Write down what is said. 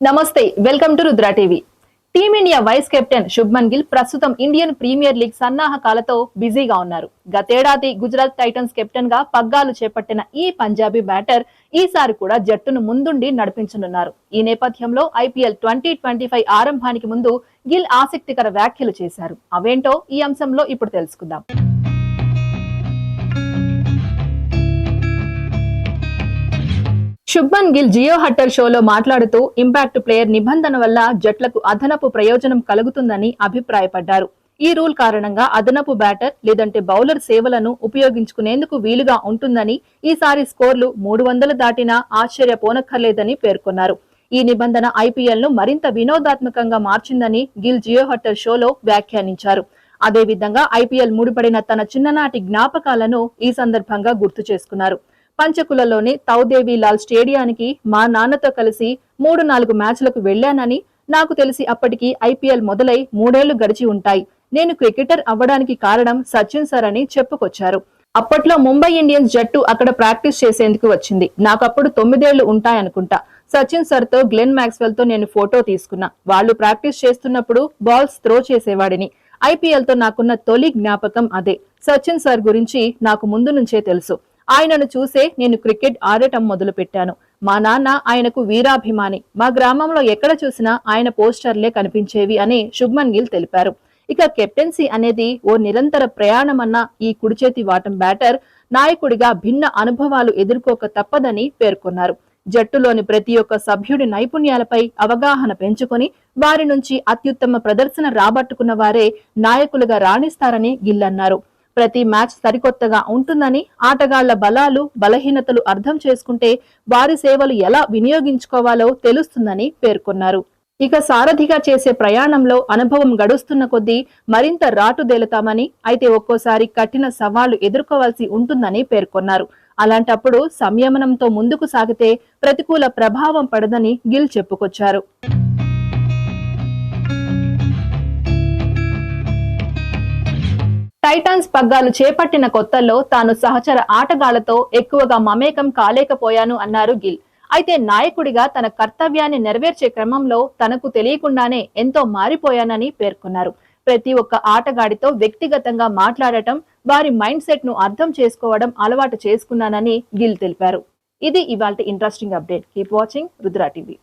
నమస్తే welcome to Rudra TV. Team India vice captain Shubman Gill ప్రస్తుతం Indian premier league సన్నాహకాలతో బిజీగా ఉన్నారు. గతేడాది గుజరాత్ టైటన్స్ కెప్టెన్గా పగ్గాలు చేపట్టిన ఈ పంజాబీ బ్యాటర్ ఈసారి కూడా జట్టును ముందుండి నడిపించనున్నారు. ఈ నేపథ్యంలో ఐపీఎల్ ట్వంటీ ట్వంటీ ఫైవ్ ఆరంభానికి ముందు గిల్ ఆసక్తికర వ్యాఖ్యలు చేశారు. అవేంటో ఈ అంశంలో ఇప్పుడు తెలుసుకుందాం. శుభ్మన్ గిల్ జియో హట్టర్ షోలో మాట్లాడుతూ ఇంపాక్ట్ ప్లేయర్ నిబంధన వల్ల జట్లకు అదనపు ప్రయోజనం కలుగుతుందని అభిప్రాయపడ్డారు. ఈ రూల్ కారణంగా అదనపు బ్యాటర్ లేదంటే బౌలర్ సేవలను ఉపయోగించుకునేందుకు వీలుగా ఉంటుందని ఈసారి స్కోర్లు మూడు వందలు దాటినా ఆశ్చర్యపోనక్కర్లేదని పేర్కొన్నారు. ఈ నిబంధన ఐపీఎల్ను మరింత వినోదాత్మకంగా మార్చిందని గిల్ జియో హట్టర్ షోలో వ్యాఖ్యానించారు. అదేవిధంగా ఐపీఎల్ ముడిపడిన తన చిన్ననాటి జ్ఞాపకాలను ఈ సందర్భంగా గుర్తు చేసుకున్నారు. పంచకులలోని తౌదేవి లాల్ స్టేడియానికి మా నాన్నతో కలిసి మూడు నాలుగు మ్యాచ్లకు వెళ్ళానని నాకు తెలిసి అప్పటికి ఐపీఎల్ మొదలై మూడేళ్ళు గడిచి ఉంటాయి. నేను క్రికెటర్ అవ్వడానికి కారణం సచిన్ సార్ అని చెప్పుకొచ్చారు. అప్పట్లో ముంబై ఇండియన్స్ జట్టు అక్కడ ప్రాక్టీస్ చేసేందుకు వచ్చింది. నాకప్పుడు తొమ్మిదేళ్ళు ఉంటాయనుకుంటా. సచిన్ సార్తో గ్లెన్ మ్యాక్స్వెల్తో నేను ఫోటో తీసుకున్నా. వాళ్ళు ప్రాక్టీస్ చేస్తున్నప్పుడు బాల్స్ త్రో చేసేవాడిని. ఐపీఎల్తో నాకున్న తొలి జ్ఞాపకం అదే. సచిన్ సార్ గురించి నాకు ముందు నుంచే తెలుసు. ఆయనను చూసే నేను క్రికెట్ ఆడటం మొదలు పెట్టాను. మా నాన్న ఆయనకు వీరాభిమాని. మా గ్రామంలో ఎక్కడ చూసినా ఆయన పోస్టర్లే కనిపించేవి అని శుభ్మన్ గిల్ తెలిపారు. ఇక కెప్టెన్సీ అనేది ఓ నిరంతర ప్రయాణమన్న ఈ కుడిచేతి వాటం బ్యాటర్ నాయకుడిగా భిన్న అనుభవాలు ఎదుర్కోక తప్పదని పేర్కొన్నారు. జట్టులోని ప్రతి ఒక్క సభ్యుడి నైపుణ్యాలపై అవగాహన పెంచుకొని వారి నుంచి అత్యుత్తమ ప్రదర్శన రాబట్టుకున్న వారే నాయకులుగా రాణిస్తారని గిల్ అన్నారు. ప్రతి మ్యాచ్ సరికొత్తగా ఉంటుందని ఆటగాళ్ళ బలాలు బలహీనతలు అర్థం చేసుకుంటే వారి సేవలు ఎలా వినియోగించుకోవాలో తెలుస్తుందని పేర్కొన్నారు. ఇక సారథిగా చేసే ప్రయాణంలో అనుభవం గడుస్తున్న కొద్దీ మరింత రాటుదేలుతామని అయితే ఒక్కోసారి కఠిన సవాళ్ళు ఎదుర్కోవాల్సి ఉంటుందని పేర్కొన్నారు. అలాంటప్పుడు సంయమనంతో ముందుకు సాగితే ప్రతికూల ప్రభావం పడదని గిల్ చెప్పుకొచ్చారు. టైటాన్స్ పగ్గాలు చేపట్టిన కొత్తల్లో తాను సహచర ఆటగాళ్ళతో ఎక్కువగా మమేకం కాలేకపోయాను అన్నారు గిల్. అయితే నాయకుడిగా తన కర్తవ్యాన్ని నెరవేర్చే క్రమంలో తనకు తెలియకుండానే ఎంతో మారిపోయానని పేర్కొన్నారు. ప్రతి ఒక్క ఆటగాడితో వ్యక్తిగతంగా మాట్లాడటం వారి మైండ్ సెట్ను అర్థం చేసుకోవడం అలవాటు చేసుకున్నానని గిల్ తెలిపారు. ఇది ఇవాళ interesting update. Keep watching Rudra TV.